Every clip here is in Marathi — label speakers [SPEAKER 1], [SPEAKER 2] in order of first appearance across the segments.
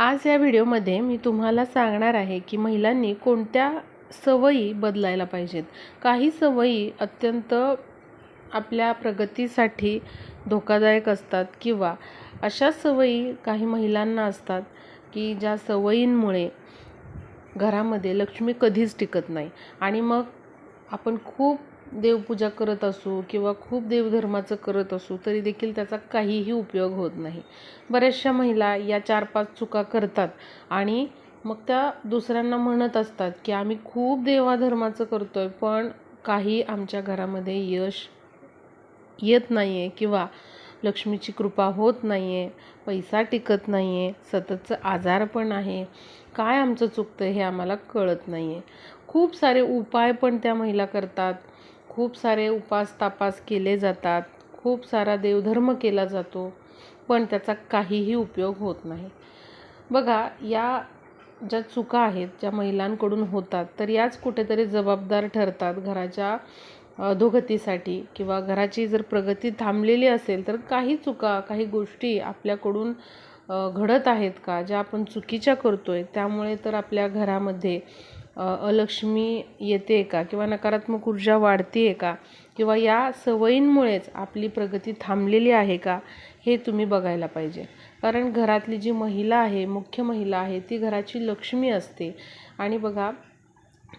[SPEAKER 1] आज या व्हिडिओमध्ये मी तुम्हाला सांगणार आहे की महिलांनी कोणत्या सवयी बदलायला पाहिजेत. काही सवयी अत्यंत आपल्या प्रगतीसाठी धोकादायक असतात किंवा अशा सवयी काही महिलांना असतात की ज्या सवयींमुळे घरामध्ये लक्ष्मी कधीच टिकत नाही. आणि मग आपण खूप देवपूजा करत असू किंवा खूप देवधर्माचं करत असू तरी देखील त्याचा काहीही उपयोग होत नाही. बऱ्याचशा महिला या चार पाच चुका करतात आणि मग त्या दुसऱ्यांना म्हणत असतात की आम्ही खूप देवाधर्माचं करतो आहे पण काही आमच्या घरामध्ये यश येत नाही आहे किंवा लक्ष्मीची कृपा होत नाही आहे पैसा टिकत नाही आहे सततचं आजारपण आहे. काय आमचं चुकतं हे आम्हाला कळत नाही आहे खूप सारे उपाय पण त्या महिला करतात. खूप सारे उपास तापास केले जातात. खूप सारा देवधर्म केला जातो पण त्याचा काहीही उपयोग होत नाही. बघा या ज्या चुका आहेत ज्या महिलांकडून होतात तर याच कुठेतरी जबाबदार ठरतात घराच्या अधोगतीसाठी किंवा घराची जर प्रगती थांबलेली असेल तर काही चुका काही गोष्टी आपल्याकडून घडत आहेत का? ज्या आपण चुकीच्या करतो आहे त्यामुळे तर आपल्या घरामध्ये अलक्ष्मी येते का किंवा नकारात्मक ऊर्जा वाढते आहे का? किंवा या सवयींमुळेच आपली प्रगती थांबलेली आहे का? हे तुम्ही बघायला पाहिजे. कारण घरातली जी महिला आहे मुख्य महिला आहे ती घराची लक्ष्मी असते. आणि बघा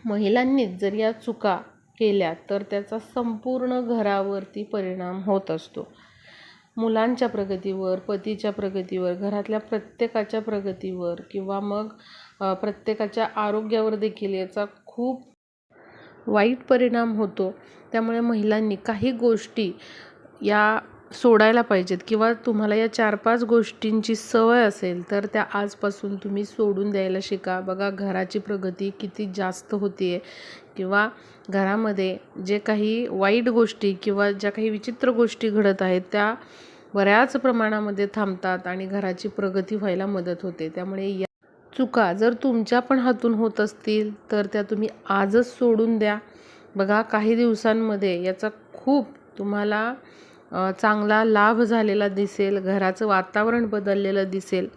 [SPEAKER 1] महिलांनीच जर या चुका केल्या तर त्याचा संपूर्ण घरावरती परिणाम होत असतो. मुलांच्या प्रगतीवर पतीच्या प्रगतीवर घरातल्या प्रत्येकाच्या प्रगतीवर किंवा मग प्रत्येकाच्या आरोग्यावर देखील याचा खूप वाईट परिणाम होतो. त्यामुळे महिलांनी काही गोष्टी या सोडायला पाहिजेत किंवा तुम्हाला या चार पाच गोष्टींची सवय असेल तर त्या आजपासून तुम्ही सोडून द्यायला शिका. बघा घराची प्रगती किती जास्त होती आहे किंवा घरामध्ये जे काही वाईट गोष्टी किंवा ज्या काही विचित्र गोष्टी घडत आहेत त्या बऱ्याच प्रमाणामध्ये थांबतात आणि घराची प्रगती व्हायला मदत होते. त्यामुळे या चुका जर तुमच्या पण हातून होत असतील तर त्या तुम्ही आजच सोडून द्या. बघा काही दिवसांमध्ये याचा खूप तुम्हाला चांगला लाभ झालेला दिसेल घराचं वातावरण बदललेलं दिसेल.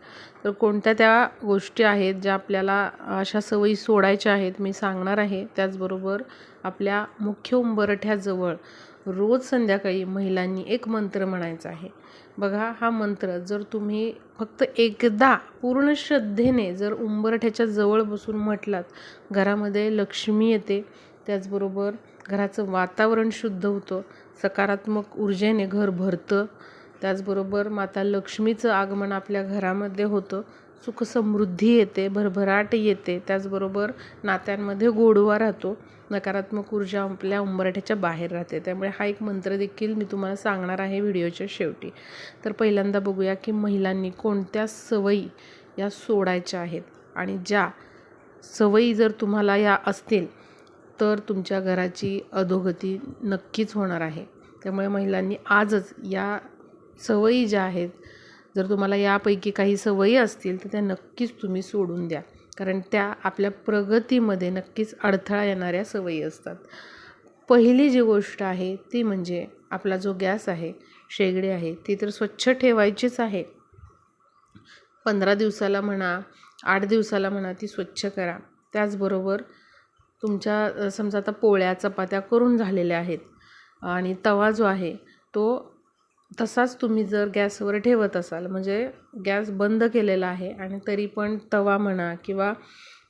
[SPEAKER 1] तर कोणत्या त्या गोष्टी आहेत ज्या आपल्याला अशा सवयी सोडायच्या आहेत मी सांगणार आहे. त्याचबरोबर आपल्या मुख्य उंबरठ्याजवळ रोज संध्याकाळी महिलांनी एक मंत्र म्हणायचा आहे. बघा हा मंत्र जर तुम्ही फक्त एकदा पूर्ण श्रद्धेने जर उंबरठ्याच्या जवळ बसून म्हटलात घरामध्ये लक्ष्मी येते त्याचबरोबर घराचं वातावरण शुद्ध होतं सकारात्मक ऊर्जेने घर भरतं. त्याचबरोबर माता लक्ष्मीचं आगमन आपल्या घरामध्ये होतं. सुखसमृद्धी येते भरभराट येते. त्याचबरोबर नात्यांमध्ये गोडवा राहतो. नकारात्मक ऊर्जा आपल्या उंबरठ्याच्या बाहेर राहते. त्यामुळे हा एक मंत्र देखील मी तुम्हाला सांगणार आहे व्हिडिओच्या शेवटी. तर पहिल्यांदा बघूया की महिलांनी कोणत्या सवयी या सोडायच्या आहेत आणि ज्या सवयी जर तुम्हाला या असतील तर तुमच्या घराची अधोगती नक्कीच होणार आहे. त्यामुळे महिलांनी आजच या सवयी ज्या आहेत जर तुम्हाला यापैकी काही सवयी असतील तर त्या नक्कीच तुम्ही सोडून द्या. कारण त्या आपल्या प्रगतीमध्ये नक्कीच अडथळा येणाऱ्या सवयी असतात. पहिली जी गोष्ट आहे ती म्हणजे आपला जो गॅस आहे शेगडी आहे ती तर स्वच्छ ठेवायचीच आहे. पंधरा दिवसाला म्हणा आठ दिवसाला म्हणा ती स्वच्छ करा. त्याचबरोबर तुमच्या समजा आता पोळ्या चपात्या करून झालेल्या आहेत आणि तवा जो आहे तो तसाच तुम्ही जर गॅसवर ठेवत असाल म्हणजे गॅस बंद केलेला आहे आणि तरी पण तवा म्हणा किंवा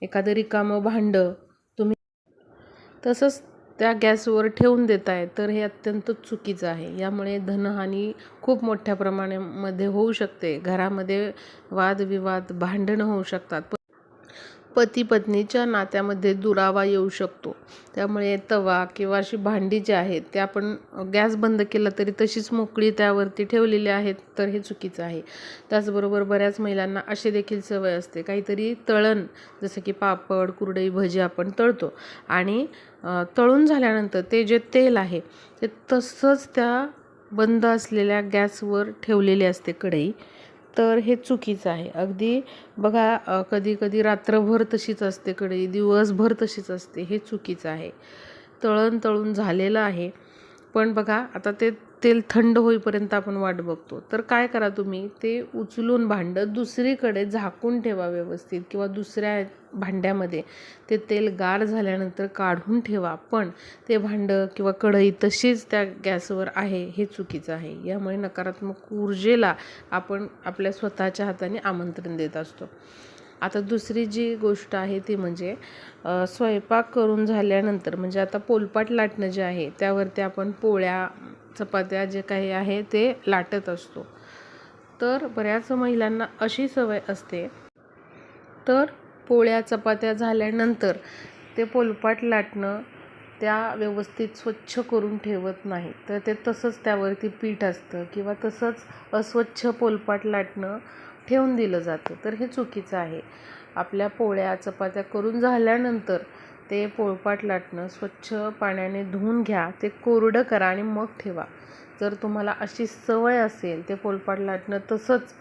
[SPEAKER 1] एखादं रिकामं भांडं तुम्ही तसंच त्या गॅसवर ठेवून देत आहे तर हे अत्यंत चुकीचं आहे. यामुळे धनहानी खूप मोठ्या प्रमाणामध्ये होऊ शकते. घरामध्ये वादविवाद भांडणं होऊ शकतात. पती पत्नीच्या नात्यामध्ये दुरावा येऊ शकतो. त्यामुळे तवा किंवा अशी भांडी जी आहेत ते आपण गॅस बंद केला तरी तशीच मोकळी त्यावरती ठेवलेली आहेत तर हे चुकीचं आहे. त्याचबरोबर बऱ्याच महिलांना अशी देखील सवय असते. काहीतरी तळण जसं की पापड कुरडई भजी आपण तळतो. आणि तळून झाल्यानंतर ते जे तेल आहे ते तसंच त्या बंद असलेल्या गॅसवर ठेवलेली असते कढई. तर हे चुकीचं आहे. अगदी बघा कधी कधी रात्रभर तशीच असते कधी दिवसभर तशीच असते. हे चुकीचं आहे. तळण तळून झालेलं आहे. पण बघा आता ते तेल थंड होईपर्यंत आपण वाट बघतो. तर काय करा तुम्ही? ते उचलून भांडं दुसरीकडे झाकून ठेवा व्यवस्थित किंवा दुसऱ्या भांड्यामध्ये. ते तेल गार झाल्यानंतर काढून ठेवा. पण ते भांडं किंवा कढई तशीच त्या गॅसवर आहे हे चुकीचं आहे. यामुळे नकारात्मक ऊर्जेला आपण आपल्या स्वतःच्या हाताने आमंत्रण देत असतो. आता दुसरी जी गोष्ट आहे ती म्हणजे स्वयंपाक करून झाल्यानंतर म्हणजे आता पोलपाट लाटणं जे आहे त्यावरती आपण पोळ्या चपात्या जे काही आहे ते लाटत असतो. तर बऱ्याच महिलांना अशी सवय असते. तर पोळ्या चपात्या झाल्यानंतर ते पोलपाट लाटणं त्या व्यवस्थित स्वच्छ करून ठेवत नाही. तर ते तसंच त्यावरती पीठ असतं किंवा तसंच अस्वच्छ पोलपाट लाटणं ठेवून दिलं जातं. तर हे चुकीचं आहे. आपल्या पोळ्या चपात्या करून झाल्यानंतर ते पोळपाट लाटणं स्वच्छ पाण्याने धुवून घ्या ते कोरडं करा आणि मग ठेवा. जर तुम्हाला अशी सवय असेल ते पोळपाट लाटणं तसंच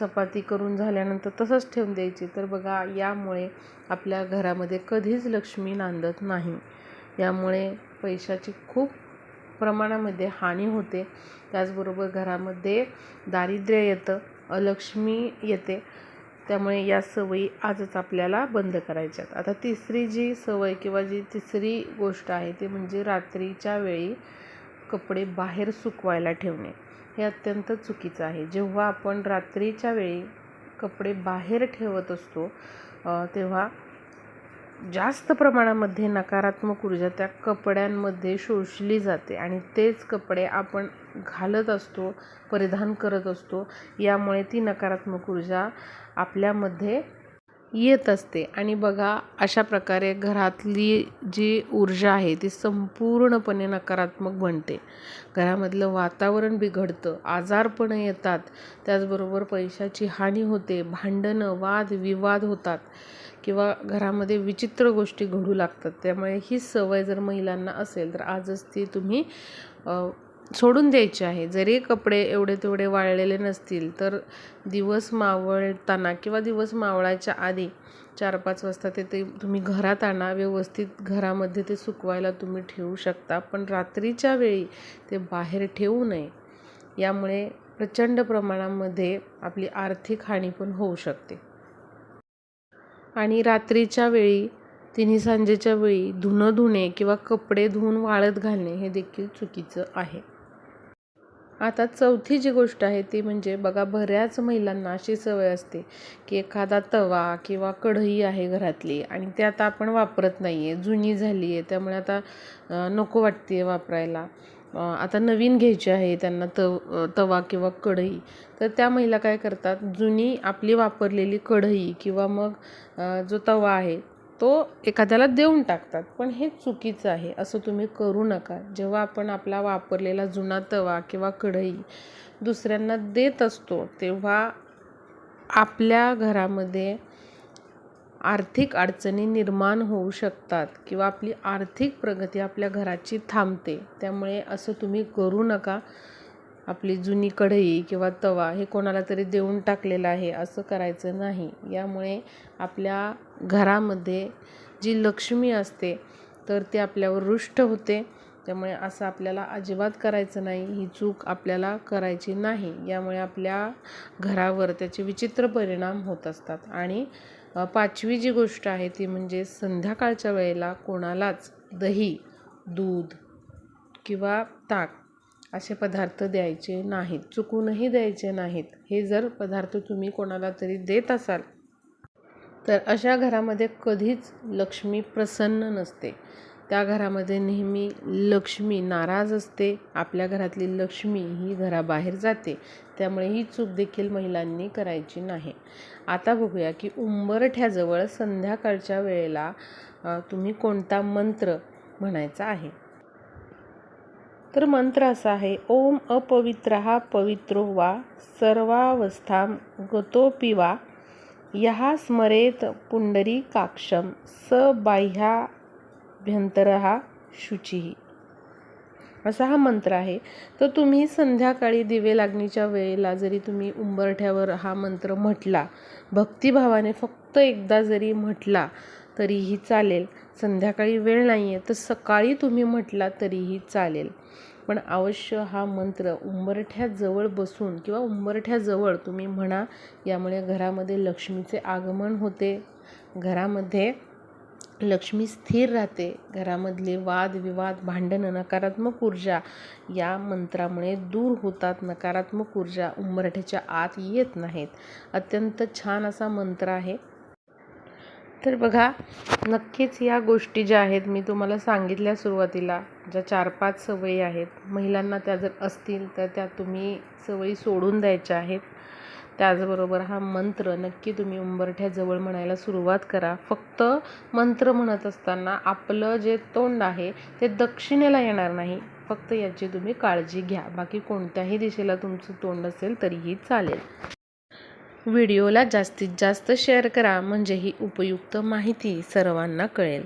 [SPEAKER 1] चपाती करून झाल्यानंतर तसंच ठेवून द्यायची तर बघा यामुळे आपल्या घरामध्ये कधीच लक्ष्मी नांदत नाही. यामुळे पैशाची खूप प्रमाणामध्ये हानी होते. त्याचबरोबर घरामध्ये दारिद्र्य येतं. लक्ष्मी येते. त्यामुळे या सवयी आजच आपल्याला बंद करायच्यात. आता तिसरी जी सवय किंवा जी तिसरी गोष्ट आहे ती म्हणजे रात्रीच्या वेळी कपडे बाहेर सुकवायला ठेवणे. हे अत्यंत चुकीचं आहे. जेव्हा आपण रात्रीच्या वेळी कपडे बाहेर ठेवत असतो तेव्हा जास्त प्रमाणामध्ये नकारात्मक ऊर्जा त्या कपड्यांमध्ये शोषली जाते आणि तेच कपडे आपण घालत असतो परिधान करत असतो यामुळे ती नकारात्मक ऊर्जा आपल्यामध्ये येत असते. आणि बघा अशा प्रकारे घरातली जी ऊर्जा आहे ती संपूर्णपणे नकारात्मक बनते. घरामधलं वातावरण बिघडतं आजारपणं येतात त्याचबरोबर पैशाची हानी होते भांडणं वाद विवाद होतात. किंवा घरामध्ये विचित्र गोष्टी घडू लागतात. त्यामुळे ही सवय जर महिलांना असेल तर आजच ती तुम्ही सोडून द्यायची आहे. जरी कपडे एवढे तेवढे वाळलेले नसतील तर दिवस मावळताना किंवा दिवस मावळायच्या आधी चार पाच वाजता ते ते तुम्ही घरात आणा. व्यवस्थित घरामध्ये ते सुकवायला तुम्ही ठेवू शकता. पण रात्रीच्या वेळी ते बाहेर ठेवू नये. यामुळे प्रचंड प्रमाणामध्ये आपली आर्थिक हानी पण होऊ शकते. आणि रात्रीच्या वेळी तिन्ही सांजेच्या वेळी धुणं धुणे किंवा कपडे धुवून वाळत घालणे हे देखील चुकीचं आहे. आता चौथी जी गोष्ट आहे ती म्हणजे बघा बऱ्याच महिलांना अशी सवय असते की एखादा तवा किंवा कढई आहे घरातली आणि ते आता आपण वापरत नाही आहे जुनी झाली आहे त्यामुळे आता नको वाटते आहे वापरायला. आता नवीन घ्यायची आहे त्यांना तव तवा किंवा कढई. तर त्या महिला काय करतात जुनी आपली वापरलेली कढई किंवा मग जो तवा आहे तो एखाद्याला देऊन टाकतात. पण हे चुकीचं आहे असं तुम्ही करू नका. जेव्हा आपण आपला वापरलेला जुना तवा किंवा कढई दुसऱ्यांना देत असतो तेव्हा आपल्या घरामध्ये आर्थिक अडचणी निर्माण होऊ शकतात किंवा आपली आर्थिक प्रगती आपल्या घराची थांबते. त्यामुळे असं तुम्ही करू नका. आपली जुनी कढई किंवा तवा हे कोणाला तरी देऊन टाकलेलं आहे असं करायचं नाही. यामुळे आपल्या घरामध्ये जी लक्ष्मी असते तर ती आपल्यावर रुष्ट होते. त्यामुळे असं आपल्याला अजिबात करायचं नाही. ही चूक आपल्याला करायची नाही. यामुळे आपल्या घरावर त्याचे विचित्र परिणाम होत असतात. आणि पाचवी जी गोष्ट आहे ती म्हणजे संध्याकाळच्या वेळेला कोणालाच दही दूध किंवा ताक असे पदार्थ द्यायचे नाहीत चुकूनही द्यायचे नाहीत. हे जर पदार्थ तुम्ही कोणाला तरी देत असाल तर अशा घरामध्ये कधीच लक्ष्मी प्रसन्न नसते. त्या घरामध्ये नेहमी लक्ष्मी नाराज असते. आपल्या घरातली लक्ष्मी ही घराबाहेर जाते. त्यामुळे ही चूक देखील महिलांनी करायची नाही. आता बघूया की उंबरठ्याजवळ संध्याकाळच्या वेळेला तुम्ही कोणता मंत्र म्हणायचा आहे? तर मंत्र असा आहे ओम अपवित्र पवित्रो वा सर्वावस्था गतोपि वा यहा स्मरेत पुंडरीकाक्षं स बाह्या अभ्यंतर हा शुचिही असा हा मंत्र आहे. तर तुम्ही संध्याकाळी दिवे लागणीच्या वेळेला जरी तुम्ही उंबरठ्यावर हा मंत्र म्हटला भक्तिभावाने फक्त एकदा जरी म्हटला तरीही चालेल. संध्याकाळी वेळ नाही आहे तर सकाळी तुम्ही म्हटला तरीही चालेल. पण अवश्य हा मंत्र उंबरठ्याजवळ बसून किंवा उंबरठ्याजवळ तुम्ही म्हणा यामुळे घरामध्ये लक्ष्मीचे आगमन होते. घरामध्ये लक्ष्मी स्थिर राहते. घरामधले वादविवाद भांडणं नकारात्मक ऊर्जा या मंत्रामुळे दूर होतात. नकारात्मक ऊर्जा उंबरठ्याच्या आत येत नाहीत. अत्यंत छान असा मंत्र आहे. तर बघा नक्कीच या गोष्टी ज्या आहेत मी तुम्हाला सांगितल्या सुरुवातीला ज्या चार पाच सवयी आहेत महिलांना त्या जर असतील तर त्या तुम्ही सवयी सोडून द्यायच्या आहेत. त्याचबरोबर हा मंत्र नक्की तुम्ही उंबरठ्याजवळ म्हणायला सुरुवात करा. फक्त मंत्र म्हणत असताना आपलं जे तोंड आहे ते दक्षिणेला येणार नाही. फक्त याची तुम्ही काळजी घ्या. बाकी कोणत्याही दिशेला तुमचं तोंड असेल तरीही चालेल. व्हिडिओला जास्तीत जास्त शेअर करा. म्हणजे ही उपयुक्त माहिती सर्वांना कळेल.